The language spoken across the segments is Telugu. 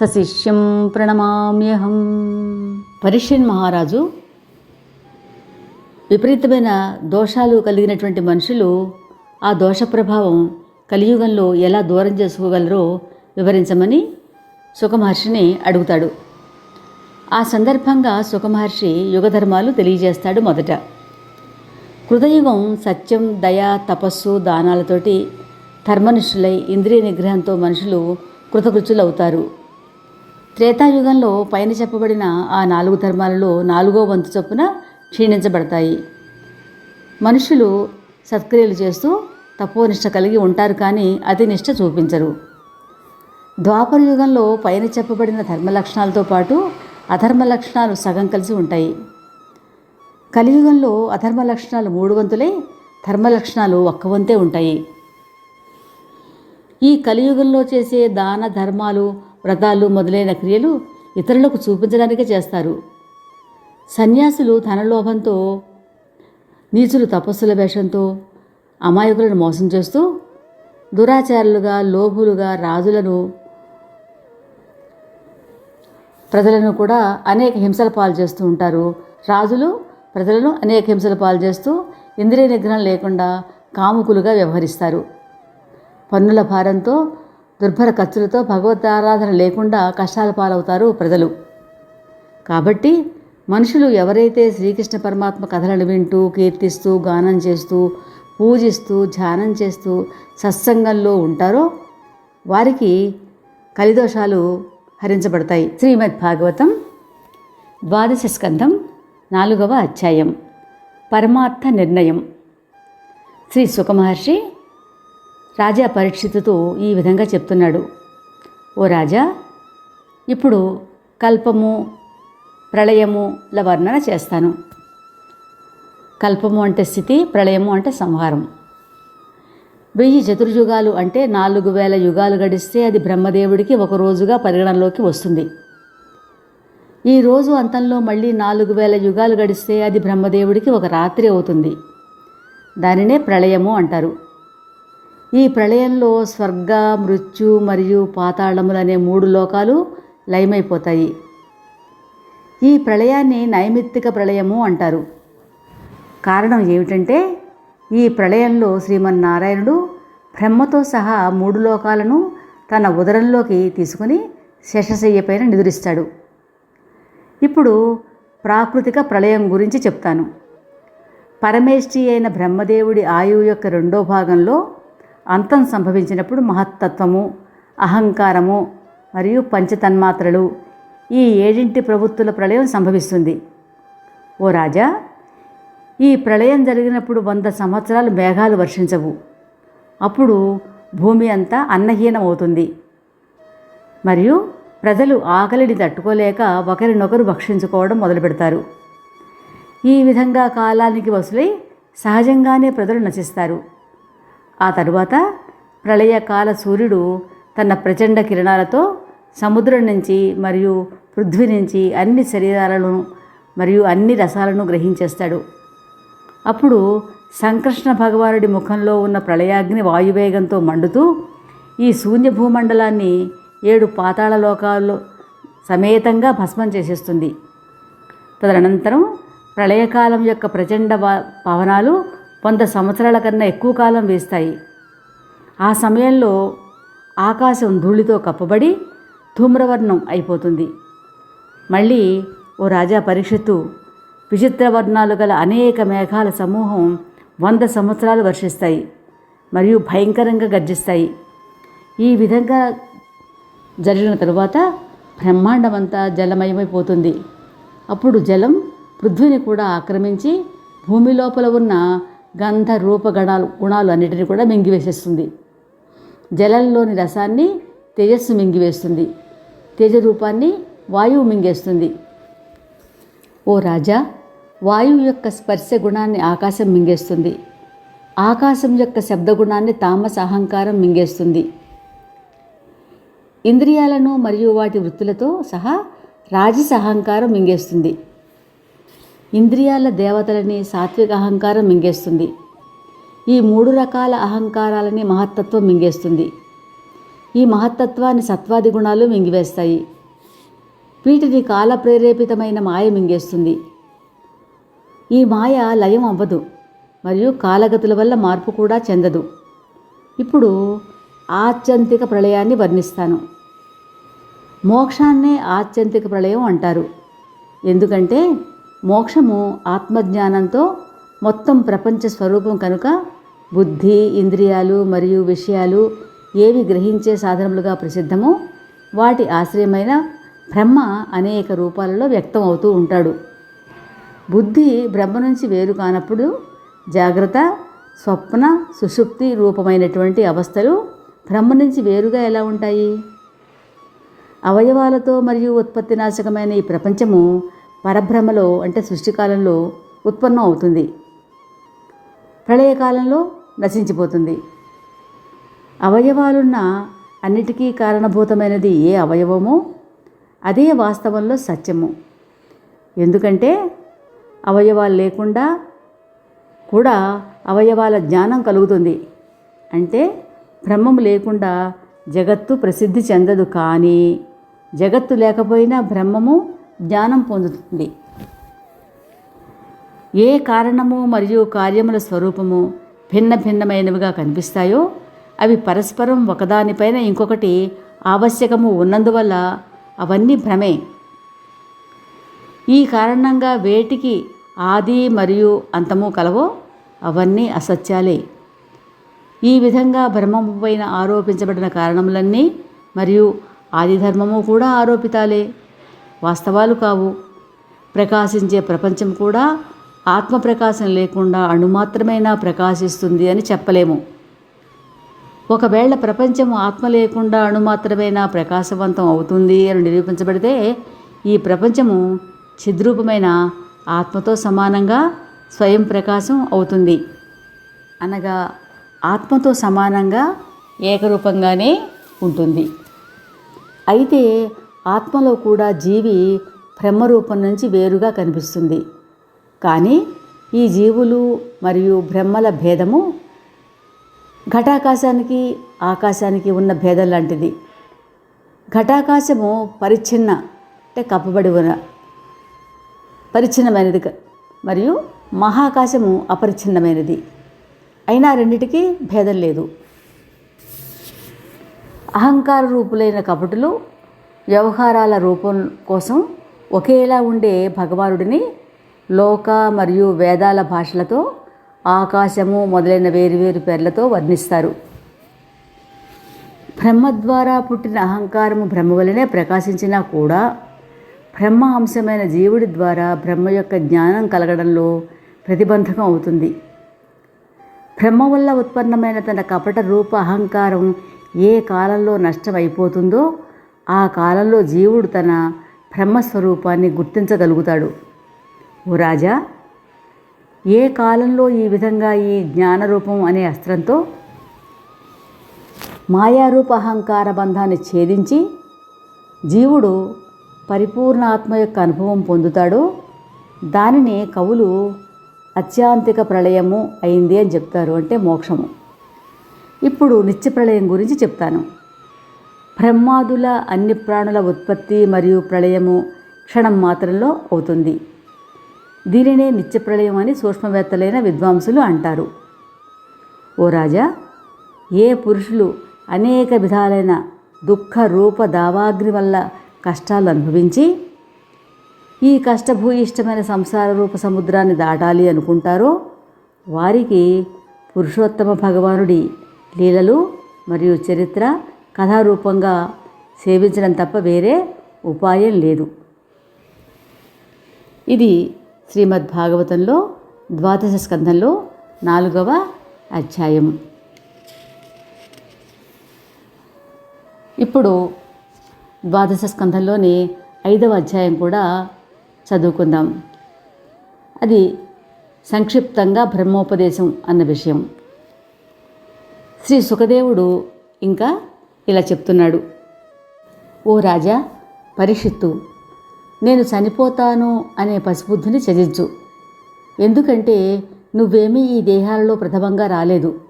సశిష్యం ప్రణమామ్యహం. పరీక్షన్ మహారాజు విపరీతమైన దోషాలు కలిగినటువంటి మనుషులు ఆ దోష ప్రభావం కలియుగంలో ఎలా దూరం చేసుకోగలరో వివరించమని సుఖమహర్షిని అడుగుతాడు. ఆ సందర్భంగా సుఖమహర్షి యుగధర్మాలు తెలియజేస్తాడు మొదట. కృతయుగం సత్యం దయ తపస్సు దానాలతోటి ధర్మనిష్ఠులై ఇంద్రియ నిగ్రహంతో మనుషులు కృతకృత్యులవుతారు. త్రేతాయుగంలో పైన చెప్పబడిన ఆ నాలుగు ధర్మాలలో నాలుగో వంతు చొప్పున క్షీణించబడతాయి. మనుషులు సత్క్రియలు చేస్తూ తపోనిష్ట కలిగి ఉంటారు కానీ అతి నిష్ట చూపించరు. ద్వాపర యుగంలో పైన చెప్పబడిన ధర్మ లక్షణాలతో పాటు అధర్మ లక్షణాలు సగం కలిసి ఉంటాయి. కలియుగంలో అధర్మ లక్షణాలు మూడు వంతులై ధర్మ లక్షణాలు ఒక్క వంతే ఉంటాయి. ఈ కలియుగంలో చేసే దాన ధర్మాలు వ్రతాలు మొదలైన క్రియలు ఇతరులకు చూపించడానికే చేస్తారు. సన్యాసులు ధనలోభంతో నీచులు తపస్సుల వేషంతో అమాయకులను మోసం చేస్తూ దురాచారులుగా లోభులుగా రాజులను ప్రజలను కూడా అనేక హింసల పాలు చేస్తూ ఉంటారు. రాజులు ప్రజలను అనేక హింసల పాలు చేస్తూ ఇంద్రియ నిగ్రహం లేకుండా కాముకులుగా వ్యవహరిస్తారు. పన్నుల భారంతో దుర్భర ఖర్చులతో భగవద్ ఆరాధన లేకుండా కష్టాల పాలవుతారు ప్రజలు. కాబట్టి మనుషులు ఎవరైతే శ్రీకృష్ణ పరమాత్మ కథలను వింటూ కీర్తిస్తూ గానం చేస్తూ పూజిస్తూ ధ్యానం చేస్తూ సత్సంగంలో ఉంటారో వారికి కలిదోషాలు హరించబడతాయి. శ్రీమద్ భాగవతం ద్వాదశ స్కంధం నాలుగవ అధ్యాయం. పరమార్థ నిర్ణయం. శ్రీ సుఖమహర్షి రాజా పరీక్షితుతో ఈ విధంగా చెప్తున్నాడు. ఓ రాజా ఇప్పుడు కల్పము ప్రళయముల వర్ణన చేస్తాను. కల్పము అంటే స్థితి ప్రళయము అంటే సంహారం. వెయ్యి చతుర్యుగాలు అంటే నాలుగు వేల యుగాలు గడిస్తే అది బ్రహ్మదేవుడికి ఒక రోజుగా పరిగణనలోకి వస్తుంది. ఈ రోజు అంతంలో మళ్ళీ నాలుగు వేల యుగాలు గడిస్తే అది బ్రహ్మదేవుడికి ఒక రాత్రి అవుతుంది. దానినే ప్రళయము అంటారు. ఈ ప్రళయంలో స్వర్గ మృత్యు మరియు పాతాళములు అనే మూడు లోకాలు లయమైపోతాయి. ఈ ప్రళయాన్ని నైమిత్తిక ప్రళయము అంటారు. కారణం ఏమిటంటే ఈ ప్రళయంలో శ్రీమన్నారాయణుడు బ్రహ్మతో సహా మూడు లోకాలను తన ఉదరంలోకి తీసుకుని శేషశయ్యపైన నిదురిస్తాడు. ఇప్పుడు ప్రాకృతిక ప్రళయం గురించి చెప్తాను. పరమేష్ఠి అయిన బ్రహ్మదేవుడి ఆయువు యొక్క రెండో భాగంలో అంతం సంభవించినప్పుడు మహత్తత్వము అహంకారము మరియు పంచతన్మాత్రలు ఈ ఏడింటి ప్రవృత్తుల ప్రళయం సంభవిస్తుంది. ఓ రాజా ఈ ప్రళయం జరిగినప్పుడు వంద సంవత్సరాలు మేఘాలు వర్షించవు. అప్పుడు భూమి అంతా అన్నహీనమవుతుంది. మరియు ప్రజలు ఆకలిని తట్టుకోలేక ఒకరినొకరు భక్షించుకోవడం మొదలు పెడతారు ఈ విధంగా కాలానికి వసులై సహజంగానే ప్రజలు నశిస్తారు. ఆ తరువాత ప్రళయకాల సూర్యుడు తన ప్రచండ కిరణాలతో సముద్రం నుంచి మరియు పృథ్వీ నుంచి అన్ని శరీరాలను మరియు అన్ని రసాలను గ్రహించేస్తాడు. అప్పుడు సంకృష్ణ భగవానుడి ముఖంలో ఉన్న ప్రళయాగ్ని వాయువేగంతో మండుతూ ఈ శూన్య భూమండలాన్ని ఏడు పాతాళ లోకాల్లో సమేతంగా భస్మం చేసేస్తుంది. తదనంతరం ప్రళయకాలం యొక్క ప్రచండ పవనాలు వంద సంవత్సరాల కన్నా ఎక్కువ కాలం వేస్తాయి. ఆ సమయంలో ఆకాశం ధూళితో కప్పబడి ధూమ్రవర్ణం అయిపోతుంది. మళ్ళీ ఓ రాజా పరీక్షిత్తు విచిత్ర వర్ణాలు గల అనేక మేఘాల సమూహం వంద సంవత్సరాలు వర్షిస్తాయి మరియు భయంకరంగా గర్జిస్తాయి. ఈ విధంగా జరిగిన తరువాత బ్రహ్మాండమంతా జలమయమైపోతుంది. అప్పుడు జలం పృథ్వీని కూడా ఆక్రమించి భూమి లోపల ఉన్న గంధ రూప గణాలు గుణాలు అన్నిటిని కూడా మింగివేసేస్తుంది. జలంలోని రసాన్ని తేజస్సు మింగివేస్తుంది. తేజ రూపాన్ని వాయువు మింగేస్తుంది. ఓ రాజా వాయువు యొక్క స్పర్శ గుణాన్ని ఆకాశం మింగేస్తుంది. ఆకాశం యొక్క శబ్ద గుణాన్ని తామస అహంకారం మింగేస్తుంది. ఇంద్రియాలను మరియు వాటి వృత్తులతో సహా రాజస అహంకారం మింగేస్తుంది. ఇంద్రియాల దేవతలని సాత్విక అహంకారం మింగేస్తుంది. ఈ మూడు రకాల అహంకారాలని మహత్తత్వం మింగేస్తుంది. ఈ మహత్తత్వాన్ని సత్వాది గుణాలు మింగివేస్తాయి. వీటిని కాల ప్రేరేపితమైన మాయ మింగేస్తుంది. ఈ మాయ లయం అవ్వదు మరియు కాలగతుల వల్ల మార్పు కూడా చెందదు. ఇప్పుడు ఆత్యంతిక ప్రళయాన్ని వర్ణిస్తాను. మోక్షాన్నే ఆత్యంతిక ప్రళయం అంటారు. ఎందుకంటే మోక్షము ఆత్మజ్ఞానంతో మొత్తం ప్రపంచ స్వరూపం కనుక బుద్ధి ఇంద్రియాలు మరియు విషయాలు ఏవి గ్రహించే సాధనములుగా ప్రసిద్ధమో వాటి ఆశ్రయమైన బ్రహ్మ అనేక రూపాలలో వ్యక్తం అవుతూ ఉంటాడు. బుద్ధి బ్రహ్మ నుంచి వేరు కానప్పుడు జాగ్రత్త స్వప్న సుషుప్తి రూపమైనటువంటి అవస్థలు బ్రహ్మ నుంచి వేరుగా ఎలా ఉంటాయి? అవయవాలతో మరియు ఉత్పత్తి నాశకమైన ఈ ప్రపంచము పరబ్రహ్మలో అంటే సృష్టికాలంలో ఉత్పన్నం అవుతుంది. ప్రళయకాలంలో నశించిపోతుంది. అవయవాలున్న అన్నిటికీ కారణభూతమైనది ఏ అవయవమో అదే వాస్తవంలో సత్యము. ఎందుకంటే అవయవాలు లేకుండా కూడా అవయవాల జ్ఞానం కలుగుతుంది. అంటే బ్రహ్మము లేకుండా జగత్తు ప్రసిద్ధి చెందదు కానీ జగత్తు లేకపోయినా బ్రహ్మము జ్ఞానం పొందుతుంది. ఏ కారణము మరియు కార్యముల స్వరూపము భిన్న భిన్నమైనవిగా కనిపిస్తాయో అవి పరస్పరం ఒకదానిపైన ఇంకొకటి ఆవశ్యకము ఉన్నందువల్ల అవన్నీ భ్రమే. ఈ కారణంగా వేటికి ఆది మరియు అంతము కలవో అవన్నీ అసత్యాలే. ఈ విధంగా భ్రమము పైన ఆరోపించబడిన కారణములన్నీ మరియు ఆది ధర్మము కూడా ఆరోపితాలే. వాస్తవాలు కావు. ప్రకాశించే ప్రపంచం కూడా ఆత్మ ప్రకాశం లేకుండా అణుమాత్రమైనా ప్రకాశిస్తుంది అని చెప్పలేము. ఒకవేళ ప్రపంచం ఆత్మ లేకుండా అణుమాత్రమైనా ప్రకాశవంతం అవుతుంది అని నిరూపించబడితే ఈ ప్రపంచము చిద్రూపమైన ఆత్మతో సమానంగా స్వయం ప్రకాశం అవుతుంది. అనగా ఆత్మతో సమానంగా ఏకరూపంగానే ఉంటుంది. అయితే ఆత్మలో కూడా జీవి బ్రహ్మరూపం నుంచి వేరుగా కనిపిస్తుంది. కానీ ఈ జీవులు మరియు బ్రహ్మల భేదము ఘటాకాశానికి ఆకాశానికి ఉన్న భేదం లాంటిది. ఘటాకాశము పరిచ్ఛిన్న అంటే కప్పబడి ఉన్న పరిచ్ఛిన్నమైనది మరియు మహాకాశము అపరిచ్ఛిన్నమైనది. అయినా రెండిటికీ భేదం లేదు. అహంకార రూపులైన కపటులు వ్యవహారాల రూపం కోసం ఒకేలా ఉండే భగవానుడిని లోక మరియు వేదాల భాషలతో ఆకాశము మొదలైన వేరువేరు పేర్లతో వర్ణిస్తారు. బ్రహ్మ ద్వారా పుట్టిన అహంకారము బ్రహ్మ వలనే ప్రకాశించినా కూడా బ్రహ్మ అంశమైన జీవుడి ద్వారా బ్రహ్మ యొక్క జ్ఞానం కలగడంలో ప్రతిబంధకం అవుతుంది. బ్రహ్మ వల్ల ఉత్పన్నమైన తన కపట రూప అహంకారం ఏ కాలంలో నష్టమైపోతుందో ఆ కాలంలో జీవుడు తన బ్రహ్మస్వరూపాన్ని గుర్తించగలుగుతాడు. ఓ రాజా ఏ కాలంలో ఈ విధంగా ఈ జ్ఞానరూపం అనే అస్త్రంతో మాయారూప అహంకార బంధాన్ని ఛేదించి జీవుడు పరిపూర్ణ ఆత్మ యొక్క అనుభవం పొందుతాడో దానిని కవులు అత్యాంతిక ప్రళయము అయింది అని చెప్తారు అంటే మోక్షము. ఇప్పుడు నిత్య ప్రళయం గురించి చెప్తాను. బ్రహ్మాదుల అన్ని ప్రాణుల ఉత్పత్తి మరియు ప్రళయము క్షణం మాత్రంలో అవుతుంది. దీనినే నిత్య ప్రళయం అని సూక్ష్మవేత్తలైన విద్వాంసులు అంటారు. ఓ రాజా ఏ పురుషులు అనేక విధాలైన దుఃఖ రూప దావాగ్ని వల్ల కష్టాలు అనుభవించి ఈ కష్టభూయిష్టమైన సంసార రూప సముద్రాన్ని దాటాలి అనుకుంటారో వారికి పురుషోత్తమ భగవానుడి లీలలు మరియు చరిత్ర కథారూపంగా సేవించడం తప్ప వేరే ఉపాయం లేదు. ఇది శ్రీమద్ భాగవతంలో ద్వాదశ స్కంధంలో నాలుగవ అధ్యాయం. ఇప్పుడు ద్వాదశ స్కంధంలోని ఐదవ అధ్యాయం కూడా చదువుకుందాం. అది సంక్షిప్తంగా బ్రహ్మోపదేశం అన్న విషయం. శ్రీ సుఖదేవుడు ఇంకా ఇలా చెప్తున్నాడు. ఓ రాజా పరిషత్తు నేను చనిపోతాను అనే పసిబుద్ధిని త్యజించు. ఎందుకంటే నువ్వేమీ ఈ దేహాలలో ప్రథమంగా రాలేదు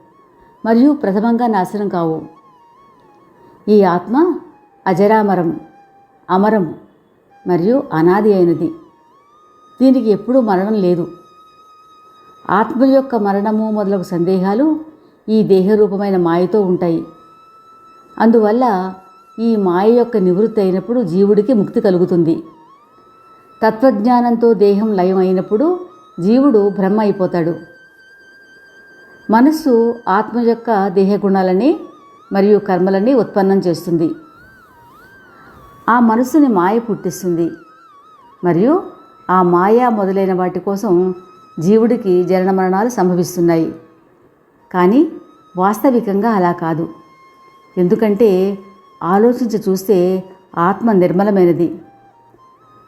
మరియు ప్రథమంగా నాశనం కావు. ఈ ఆత్మ అజరామరం అమరం మరియు అనాది అయినది. దీనికి ఎప్పుడూ మరణం లేదు. ఆత్మ యొక్క మరణము మొదలగు సందేహాలు ఈ దేహరూపమైన మాయతో ఉంటాయి. అందువల్ల ఈ మాయ యొక్క నివృత్తి అయినప్పుడు జీవుడికి ముక్తి కలుగుతుంది. తత్వజ్ఞానంతో దేహం లయం అయినప్పుడు జీవుడు బ్రహ్మ అయిపోతాడు. మనస్సు ఆత్మ యొక్క దేహ గుణాలని మరియు కర్మలని ఉత్పన్నం చేస్తుంది. ఆ మనస్సుని మాయ పుట్టిస్తుంది. మరియు ఆ మాయ మొదలైన వాటి కోసం జీవుడికి జనన మరణాలు సంభవిస్తున్నాయి. కానీ వాస్తవికంగా అలా కాదు. ఎందుకంటే ఆలోచించి చూస్తే ఆత్మ నిర్మలమైనది.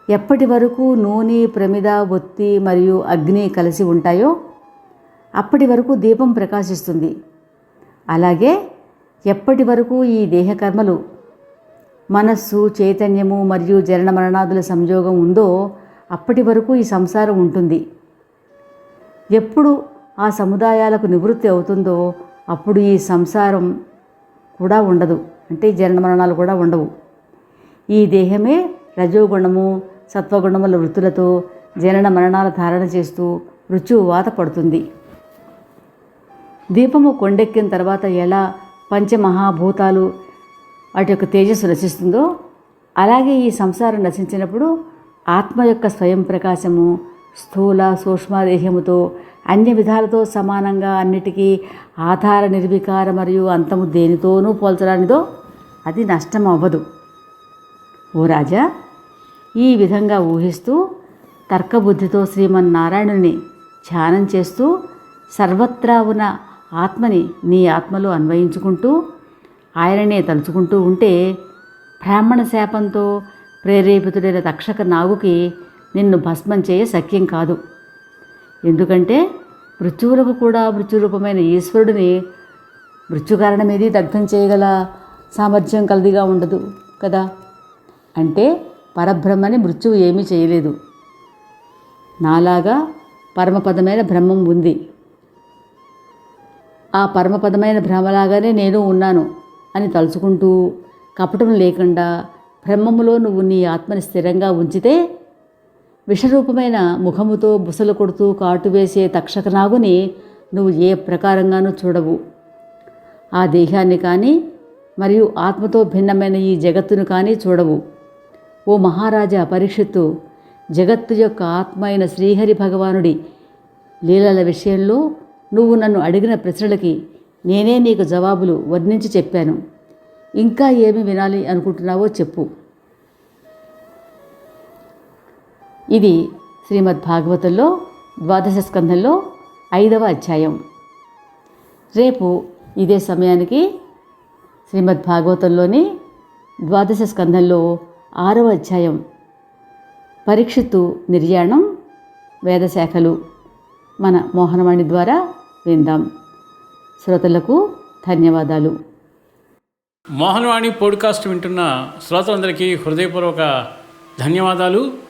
ఎప్పటి వరకు నూనె ప్రమిద ఒత్తి మరియు అగ్ని కలిసి ఉంటాయో అప్పటి వరకు దీపం ప్రకాశిస్తుంది. అలాగే ఎప్పటి వరకు ఈ దేహకర్మలు మనస్సు చైతన్యము మరియు జరణ మరణాదుల సంయోగం ఉందో అప్పటి వరకు ఈ సంసారం ఉంటుంది. ఎప్పుడు ఆ సముదాయాలకు నివృత్తి అవుతుందో అప్పుడు ఈ సంసారం కూడా ఉండదు. అంటే జనన మరణాలు కూడా ఉండవు. ఈ దేహమే రజోగుణము సత్వగుణముల వృత్తులతో జనన మరణాల ధారణ చేస్తూ వాత పడుతుంది. దీపము కొండెక్కిన తర్వాత ఎలా పంచమహాభూతాలు వాటి యొక్క తేజస్సు నశిస్తుందో అలాగే ఈ సంసారం నశించినప్పుడు ఆత్మ యొక్క స్వయం ప్రకాశము స్థూల సూక్ష్మదేహముతో అన్ని విధాలతో సమానంగా అన్నిటికీ ఆధార నిర్వికార మరియు అంతము దేనితోనూ పోల్చడానిదో అది నష్టం అవ్వదు. ఓ రాజా ఈ విధంగా ఊహిస్తూ తర్కబుద్ధితో శ్రీమన్నారాయణుని ధ్యానం చేస్తూ సర్వత్రా ఉన్న ఆత్మని నీ ఆత్మలో అన్వయించుకుంటూ ఆయననే తలుచుకుంటూ ఉంటే బ్రాహ్మణ శాపంతో ప్రేరేపితుడైన తక్షక నాగుకి నిన్ను భస్మం చేయ సఖ్యం కాదు. ఎందుకంటే మృత్యువులకు కూడా మృత్యురూపమైన ఈశ్వరుడిని మృత్యుకారణమేది దగ్ధం చేయగల సామర్థ్యం కలదిగా ఉండదు కదా? అంటే పరబ్రహ్మని మృత్యువు ఏమీ చేయలేదు. నాలాగా పరమపదమైన బ్రహ్మం ఉంది. ఆ పరమపదమైన భ్రమలాగానే నేను ఉన్నాను అని తలుచుకుంటూ కపటం లేకుండా బ్రహ్మములో నువ్వు నీ ఆత్మని స్థిరంగా ఉంచితే విషరూపమైన ముఖముతో బుసలు కొడుతూ కాటు వేసే తక్షకనాగుని నువ్వు ఏ ప్రకారంగానూ చూడవు. ఆ దేహాన్ని కానీ మరియు ఆత్మతో భిన్నమైన ఈ జగత్తును కానీ చూడవు. ఓ మహారాజా పరీక్షిత్తు జగత్తు యొక్క ఆత్మ అయిన శ్రీహరి భగవానుడి లీలల విషయంలో నువ్వు నన్ను అడిగిన ప్రశ్నలకి నేనే నీకు జవాబులు వర్ణించి చెప్పాను. ఇంకా ఏమి వినాలి అనుకుంటున్నావో చెప్పు. ఇది శ్రీమద్ భాగవతంలో ద్వాదశ స్కంధంలో ఐదవ అధ్యాయం. రేపు ఇదే సమయానికి శ్రీమద్ భాగవతంలోని ద్వాదశ స్కంధంలో ఆరవ అధ్యాయం. పరీక్షిత్తు నిర్యాణం వేదశాఖలు మన మోహనవాణి ద్వారా విందాం. శ్రోతలకు ధన్యవాదాలు. మోహనవాణి పోడ్కాస్ట్ వింటున్న శ్రోతలందరికీ హృదయపూర్వక ధన్యవాదాలు.